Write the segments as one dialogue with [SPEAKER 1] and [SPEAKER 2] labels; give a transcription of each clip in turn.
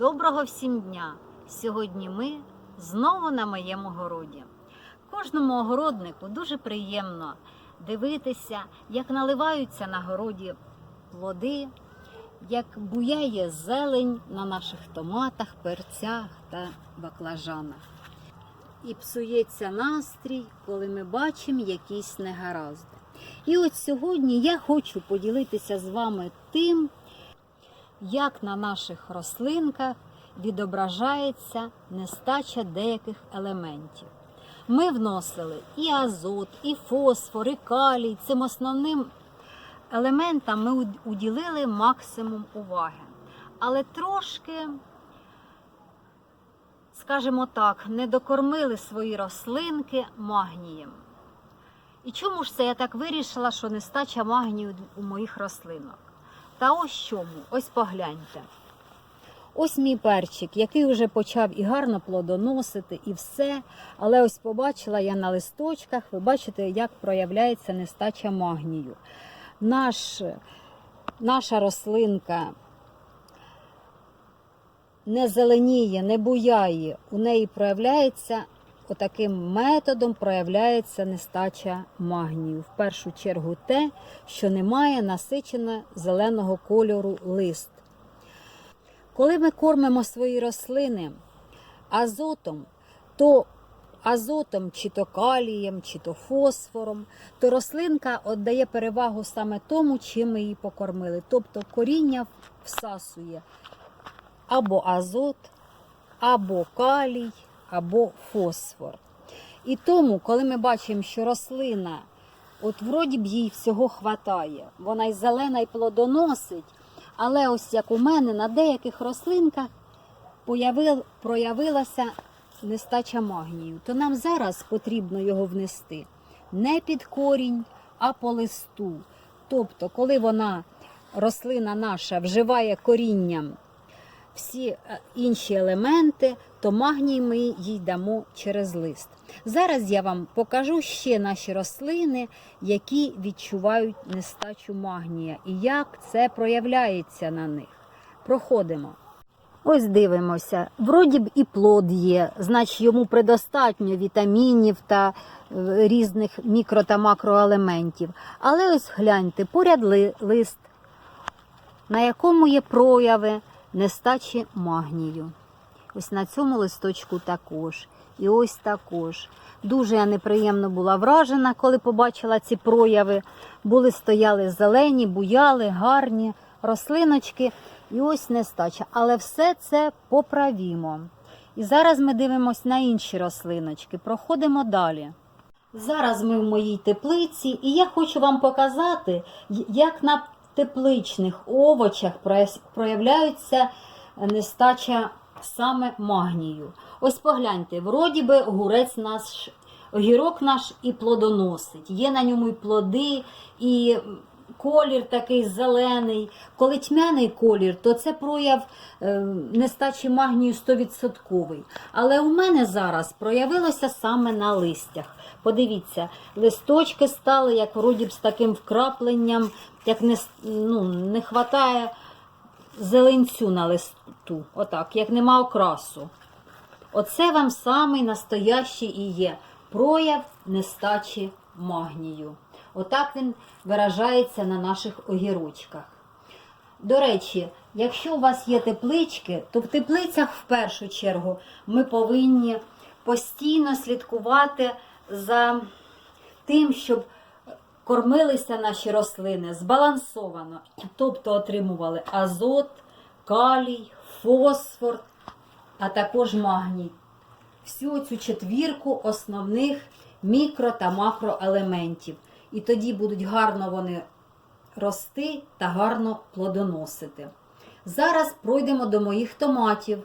[SPEAKER 1] Доброго всім дня! Сьогодні ми знову на моєму городі. Кожному огороднику дуже приємно дивитися, як наливаються на городі плоди, як буяє зелень на наших томатах, перцях та баклажанах. І псується настрій, коли ми бачимо якісь негаразди. І от сьогодні я хочу поділитися з вами тим, як на наших рослинках відображається нестача деяких елементів. Ми вносили і азот, і фосфор, і калій. Цим основним елементам ми уділили максимум уваги. Але трошки, скажімо так, не докормили свої рослинки магнієм. І чому ж це я так вирішила, що нестача магнію у моїх рослинок? Та ось чому, ось погляньте. Ось мій перчик, який вже почав і гарно плодоносити, і все. Але ось побачила я на листочках, ви бачите, як проявляється нестача магнію. Наш, наша рослинка не зеленіє, не буяє, у неї проявляється отаким методом проявляється нестача магнію. В першу чергу те, що немає насичено зеленого кольору лист. Коли ми кормимо свої рослини азотом, то азотом, чи то калієм, чи то фосфором, то рослинка віддає перевагу саме тому, чим ми її покормили. Тобто коріння всасує або азот, або калій, або фосфор. І тому, коли ми бачимо, що рослина, от вроді б їй всього хватає, вона й зелена, і плодоносить, але ось як у мене на деяких рослинках проявилася нестача магнію, то нам зараз потрібно його внести не під корінь, а по листу. Тобто, коли вона, рослина наша, вживає корінням всі е, інші елементи, то магній ми їй дамо через лист. Зараз я вам покажу ще наші рослини, які відчувають нестачу магнія і як це проявляється на них. Проходимо. Ось дивимося, вроді б і плод є, значить йому предостатньо вітамінів та е, різних мікро та макроелементів. Але ось гляньте, поряд лист, на якому є прояви нестачі магнію. Ось на цьому листочку також. І ось також. Дуже я неприємно була вражена, коли побачила ці прояви. Були стояли зелені, буяли, гарні рослиночки. І ось нестача. Але все це поправімо. І зараз ми дивимося на інші рослиночки. Проходимо далі. Зараз ми в моїй теплиці, і я хочу вам показати, як на тепличних овочах проявляється нестача саме магнію. Ось погляньте, вроді би огурець наш, огірок наш і плодоносить. Є на ньому і плоди, і колір такий зелений. Коли тьмяний колір, то це прояв е, нестачі магнію 100%. Але у мене зараз проявилося саме на листях. Подивіться, листочки стали, як вроді б з таким вкрапленням, як не, ну, не хватає зеленцю на листу. Отак, як нема окрасу. Оце вам самий настоящий і є прояв нестачі магнію. Отак він виражається на наших огірочках. До речі, якщо у вас є теплички, то в теплицях в першу чергу ми повинні постійно слідкувати за тим, щоб кормилися наші рослини збалансовано, тобто отримували азот, калій, фосфор, а також магній. Всю цю четвірку основних мікро та макроелементів. І тоді будуть гарно вони рости та гарно плодоносити. Зараз пройдемо до моїх томатів.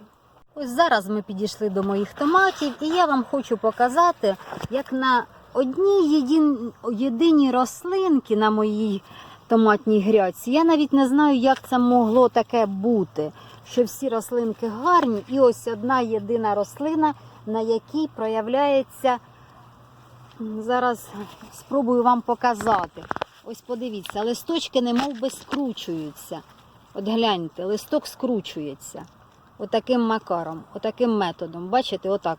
[SPEAKER 1] Ось зараз ми підійшли до моїх томатів, і я вам хочу показати, як на одній єдин- єдиній рослинці на моїй томатній грядці. Я навіть не знаю, як це могло таке бути, що всі рослинки гарні, і ось одна єдина рослина, на якій проявляється. Зараз спробую вам показати. Ось подивіться, листочки немов би скручуються. От гляньте, листок скручується. отаким макаром, отаким методом. Бачите, отак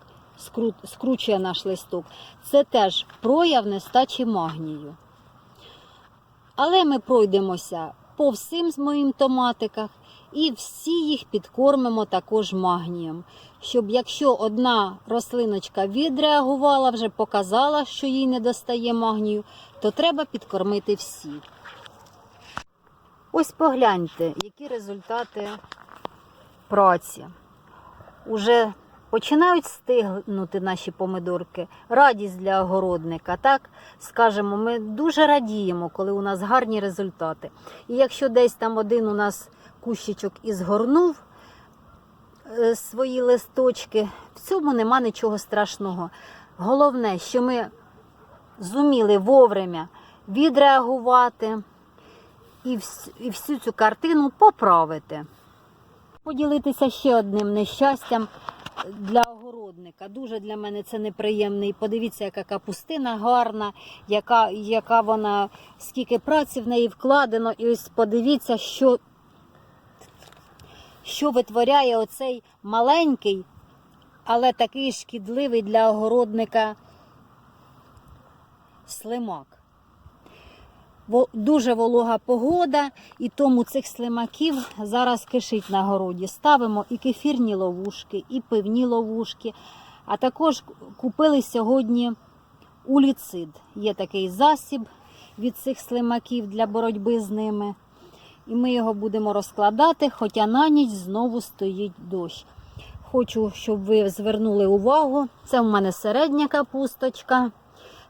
[SPEAKER 1] скручує наш листок. Це теж прояв нестачі магнію. Але ми пройдемося по всім з моїм томатиках і всі їх підкормимо також магнієм. Щоб якщо одна рослиночка відреагувала, вже показала, що їй не достає магнію, то треба підкормити всі. Ось погляньте, які результати праці. Уже починають стигнути наші помидорки. Радість для огородника. Так скажемо, ми дуже радіємо, коли у нас гарні результати. І якщо десь там один у нас кущичок і згорнув е, свої листочки, в цьому нема нічого страшного. Головне, що ми зуміли вовремя відреагувати і, вс- і всю цю картину поправити. Поділитися ще одним нещастям для огородника. Дуже для мене це неприємний. Подивіться, яка капустина гарна, яка, яка вона, скільки праці в неї вкладено. І ось подивіться, що, що витворяє оцей маленький, але такий шкідливий для огородника слимак. Дуже волога погода, і тому цих слимаків зараз кишить на городі. Ставимо і кефірні ловушки, і пивні ловушки. А також купили сьогодні уліцид. Є такий засіб від цих слимаків для боротьби з ними. І ми його будемо розкладати, хоча на ніч знову стоїть дощ. Хочу, щоб ви звернули увагу. Це в мене середня капусточка.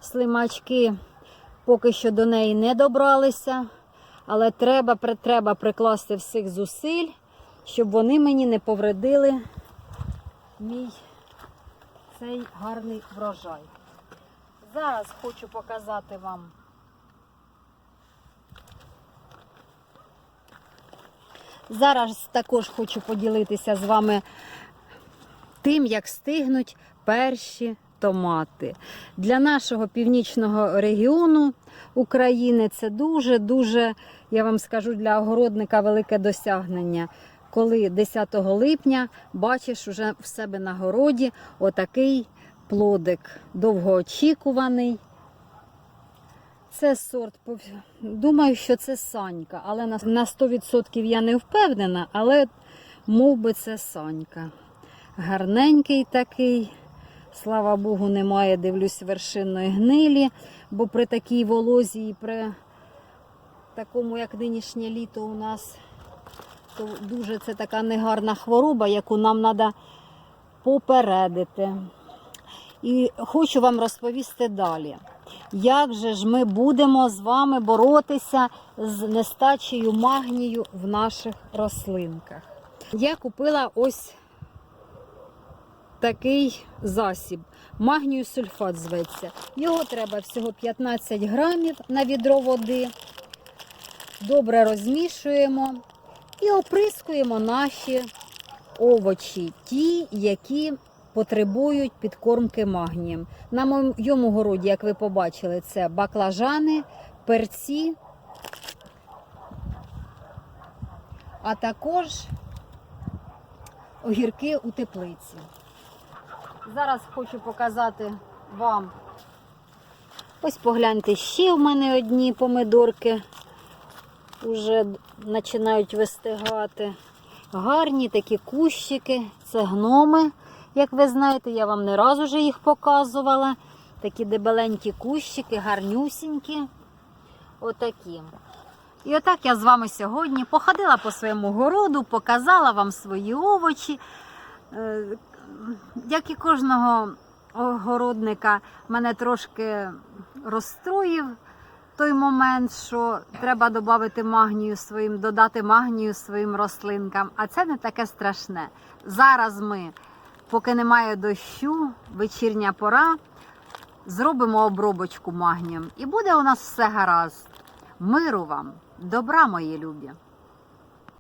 [SPEAKER 1] Слимачки поки що до неї не добралися, але треба, треба прикласти всіх зусиль, щоб вони мені не повредили мій цей гарний врожай. Зараз хочу показати вам. Зараз також хочу поділитися з вами тим, як стигнуть перші томати. Для нашого північного регіону України це дуже-дуже, я вам скажу, для огородника велике досягнення. Коли 10 липня бачиш уже в себе на городі отакий плодик довгоочікуваний. Це сорт, думаю, що це санька, але на на 100% я не впевнена, але мов би це санька. Гарненький такий. Слава Богу, немає, дивлюсь, вершинної гнилі, бо при такій волозі і при такому, як нинішнє літо у нас, то дуже це така негарна хвороба, яку нам треба попередити. І хочу вам розповісти далі, як же ж ми будемо з вами боротися з нестачею магнію в наших рослинках. Я купила ось такий засіб. Магнію сульфат зветься. Його треба всього 15 грамів на відро води. Добре розмішуємо і оприскуємо наші овочі, ті, які потребують підкормки магнієм. На моєму городі, як ви побачили, це баклажани, перці, а також огірки у теплиці. Зараз хочу показати вам. Ось погляньте, ще в мене одні помидорки вже починають вистигати. Гарні такі кущики, це гноми. Як ви знаєте, я вам не раз уже їх показувала. Такі дебеленькі кущики, гарнюсінькі. Отакі. І отак я з вами сьогодні походила по своєму городу, показала вам свої овочі. Як і кожного огородника, мене трошки розстроїв той момент, що треба додати магнію своїм, додати магнію своїм рослинкам. А це не таке страшне. Зараз ми, поки немає дощу, вечірня пора, зробимо обробочку магнієм. І буде у нас все гаразд. Миру вам, добра, мої любі!